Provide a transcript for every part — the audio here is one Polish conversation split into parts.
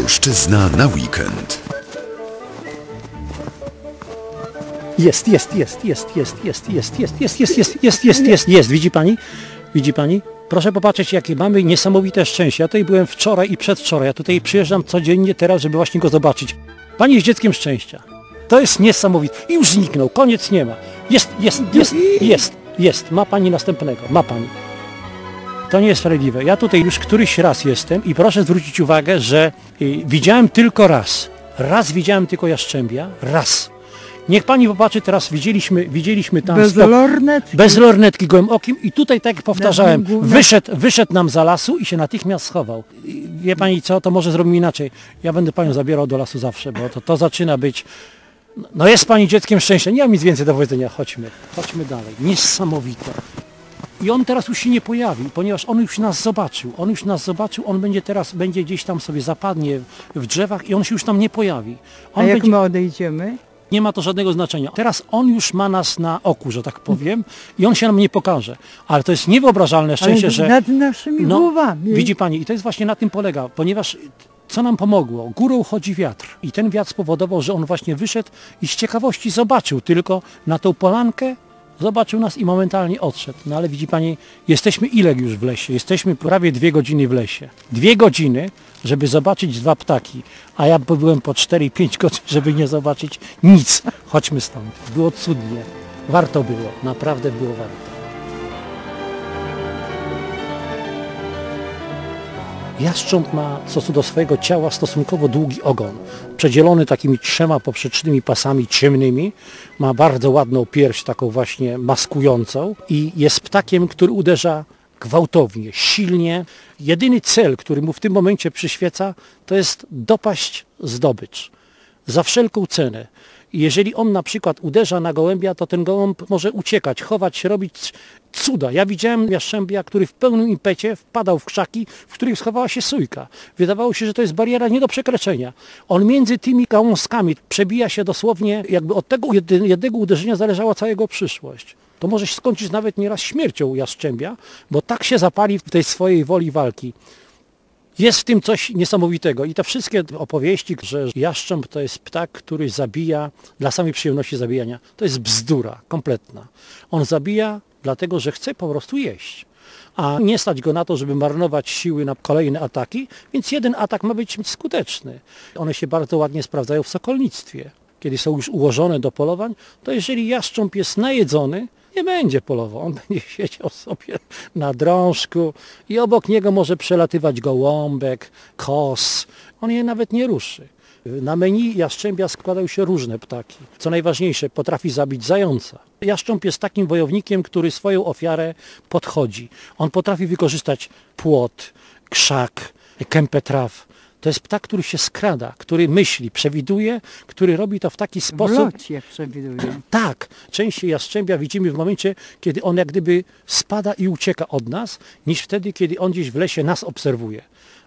Opolszczyzna na weekend. Jest, jest, jest, jest, jest, jest, jest, jest, jest, jest, jest, jest, jest, jest, jest. Widzi pani? Widzi pani? Proszę popatrzeć, jakie mamy niesamowite szczęście. Ja tutaj byłem wczoraj i przedwczoraj. Ja tutaj przyjeżdżam codziennie teraz, żeby właśnie go zobaczyć. Pani jest dzieckiem szczęścia. To jest niesamowite. I już zniknął. Koniec nie ma. Jest, jest, jest, jest, jest. Ma pani następnego. Ma pani. To nie jest sprawiedliwe. Ja tutaj już któryś raz jestem i proszę zwrócić uwagę, że y, widziałem tylko raz. Raz widziałem tylko jaszczębia. Raz. Niech pani popatrzy, teraz widzieliśmy, widzieliśmy tam... Bez spok- lornet? bez lornetki gołym okiem i tutaj tak jak powtarzałem, wyszedł, wyszedł nam za lasu i się natychmiast schował. I Wie pani co, to może zrobimy inaczej. Ja będę panią zabierał do lasu zawsze, bo to, to zaczyna być... No jest pani dzieckiem szczęścia, nie mam nic więcej do powiedzenia, chodźmy, chodźmy dalej. Niesamowite. I on teraz już się nie pojawi, ponieważ on już nas zobaczył. On już nas zobaczył, on będzie teraz, będzie gdzieś tam sobie zapadnie w drzewach i on się już tam nie pojawi. A On jak będzie... my odejdziemy? Nie ma to żadnego znaczenia. Teraz on już ma nas na oku, że tak powiem, i on się nam nie pokaże. Ale to jest niewyobrażalne Ale szczęście, że... nad naszymi No, głowami. widzi pani, i to jest właśnie na tym polega, ponieważ co nam pomogło? Górą chodzi wiatr. I ten wiatr spowodował, że on właśnie wyszedł i z ciekawości zobaczył tylko na tą polankę, zobaczył nas i momentalnie odszedł. No ale widzi pani, jesteśmy ile już w lesie? Jesteśmy prawie dwie godziny w lesie. Dwie godziny, żeby zobaczyć dwa ptaki, a ja byłem po 4-5 godzin, żeby nie zobaczyć nic. Chodźmy stąd. Było cudnie. Warto było, naprawdę było warto. Jastrząb ma w stosunku do swojego ciała stosunkowo długi ogon, przedzielony takimi trzema poprzecznymi pasami ciemnymi, ma bardzo ładną pierś, taką właśnie maskującą i jest ptakiem, który uderza gwałtownie, silnie. Jedyny cel, który mu w tym momencie przyświeca, to jest dopaść zdobycz za wszelką cenę. Jeżeli on na przykład uderza na gołębia, to ten gołąb może uciekać, chować się, robić cuda. Ja widziałem jaszczębia, który w pełnym impecie wpadał w krzaki, w których schowała się sójka. Wydawało się, że to jest bariera nie do przekroczenia. On między tymi gałązkami przebija się dosłownie, jakby od tego jednego uderzenia zależała cała jego przyszłość. To może się skończyć nawet nieraz śmiercią jaszczębia, bo tak się zapali w tej swojej woli walki. Jest w tym coś niesamowitego i te wszystkie opowieści, że jaszcząb to jest ptak, który zabija dla samej przyjemności zabijania, to jest bzdura kompletna. On zabija dlatego, że chce po prostu jeść. A nie stać go na to, żeby marnować siły na kolejne ataki, więc jeden atak ma być skuteczny. One się bardzo ładnie sprawdzają w sokolnictwie. Kiedy są już ułożone do polowań, to jeżeli jaszcząb jest najedzony, nie będzie polował. On będzie siedział sobie na drążku i obok niego może przelatywać gołąbek, kos. On je nawet nie ruszy. Na menu jaszczębia składają się różne ptaki. Co najważniejsze, potrafi zabić zająca. Jaszcząb jest takim wojownikiem, który swoją ofiarę podchodzi. On potrafi wykorzystać płot, krzak, kępę traw. To jest ptak, który się skrada, który myśli, przewiduje, który robi to w taki sposób, locie przewiduję. tak, częściej jaszczębia widzimy w momencie, kiedy on jak gdyby spada i ucieka od nas, niż wtedy, kiedy on gdzieś w lesie nas obserwuje.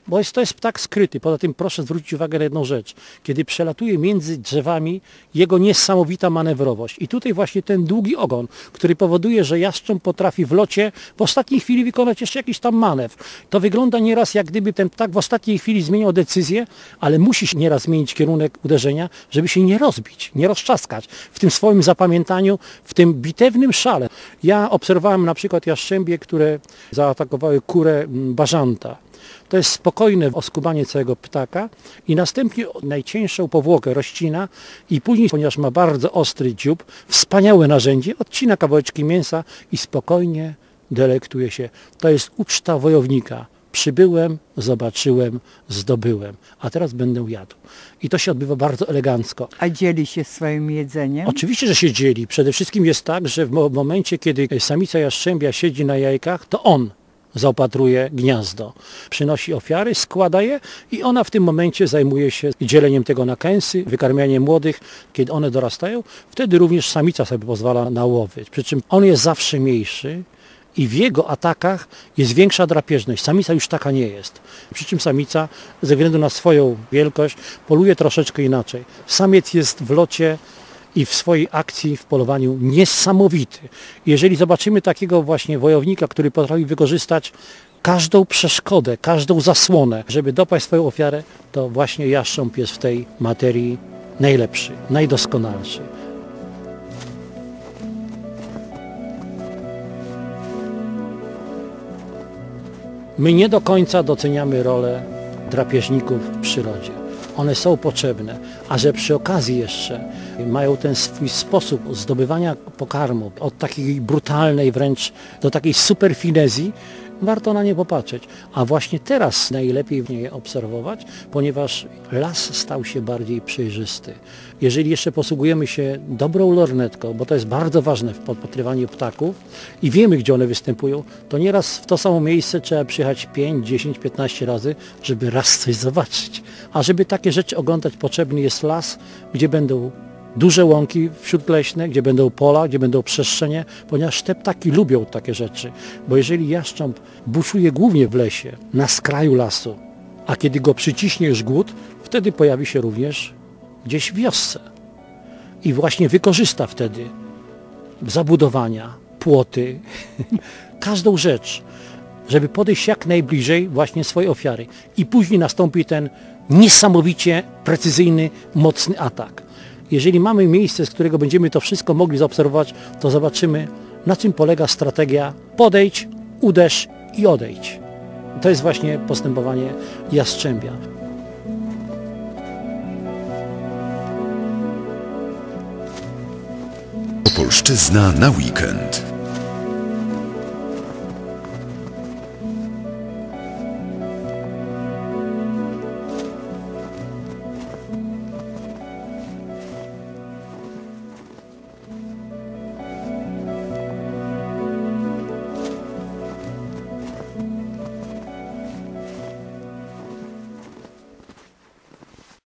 Bo jest, to jest ptak skryty. Poza tym proszę zwrócić uwagę na jedną rzecz. Kiedy przelatuje między drzewami, jego niesamowita manewrowość. I tutaj właśnie ten długi ogon, który powoduje, że jaszcząb potrafi w locie w ostatniej chwili wykonać jeszcze jakiś tam manewr. To wygląda nieraz jak gdyby ten ptak w ostatniej chwili zmieniał decyzję, ale musi nieraz zmienić kierunek uderzenia, żeby się nie rozbić, nie rozczaskać w tym swoim zapamiętaniu, w tym bitewnym szale. Ja obserwowałem na przykład jaszczębie, które zaatakowały kurę mm, bażanta. To jest spokojne oskubanie całego ptaka i następnie najcieńszą powłokę rozcina i później, ponieważ ma bardzo ostry dziób, wspaniałe narzędzie, odcina kawałeczki mięsa i spokojnie delektuje się. To jest uczta wojownika. Przybyłem, zobaczyłem, zdobyłem, a teraz będę jadł. I to się odbywa bardzo elegancko. A dzieli się swoim jedzeniem? Oczywiście, że się dzieli. Przede wszystkim jest tak, że w mo- momencie, kiedy samica jaszczębia siedzi na jajkach, to on zaopatruje gniazdo. Przynosi ofiary, składa je i ona w tym momencie zajmuje się dzieleniem tego na kęsy, wykarmianiem młodych. Kiedy one dorastają, wtedy również samica sobie pozwala na łowy. Przy czym on jest zawsze mniejszy i w jego atakach jest większa drapieżność. Samica już taka nie jest. Przy czym samica ze względu na swoją wielkość poluje troszeczkę inaczej. Samiec jest w locie i w swojej akcji w polowaniu niesamowity. Jeżeli zobaczymy takiego właśnie wojownika, który potrafi wykorzystać każdą przeszkodę, każdą zasłonę, żeby dopaść swoją ofiarę, to właśnie jastrząb jest w tej materii najlepszy, najdoskonalszy. My nie do końca doceniamy rolę drapieżników w przyrodzie. One są potrzebne, a że przy okazji jeszcze mają ten swój sposób zdobywania pokarmu od takiej brutalnej wręcz do takiej superfinezji, warto na nie popatrzeć. A właśnie teraz najlepiej je obserwować, ponieważ las stał się bardziej przejrzysty. Jeżeli jeszcze posługujemy się dobrą lornetką, bo to jest bardzo ważne w podpatrywaniu ptaków i wiemy, gdzie one występują, to nieraz w to samo miejsce trzeba przyjechać 5, 10, 15 razy, żeby raz coś zobaczyć. A żeby takie rzeczy oglądać, potrzebny jest las, gdzie będą duże łąki wśródleśne, gdzie będą pola, gdzie będą przestrzenie, ponieważ te ptaki lubią takie rzeczy. Bo jeżeli jaszcząb buszuje głównie w lesie, na skraju lasu, a kiedy go przyciśniesz głód, wtedy pojawi się również gdzieś w wiosce. I właśnie wykorzysta wtedy zabudowania, płoty, każdą rzecz, żeby podejść jak najbliżej właśnie swojej ofiary. I później nastąpi ten niesamowicie precyzyjny, mocny atak. Jeżeli mamy miejsce, z którego będziemy to wszystko mogli zaobserwować, to zobaczymy, na czym polega strategia podejdź, uderz i odejdź. To jest właśnie postępowanie jastrzębia. Opolszczyzna na weekend.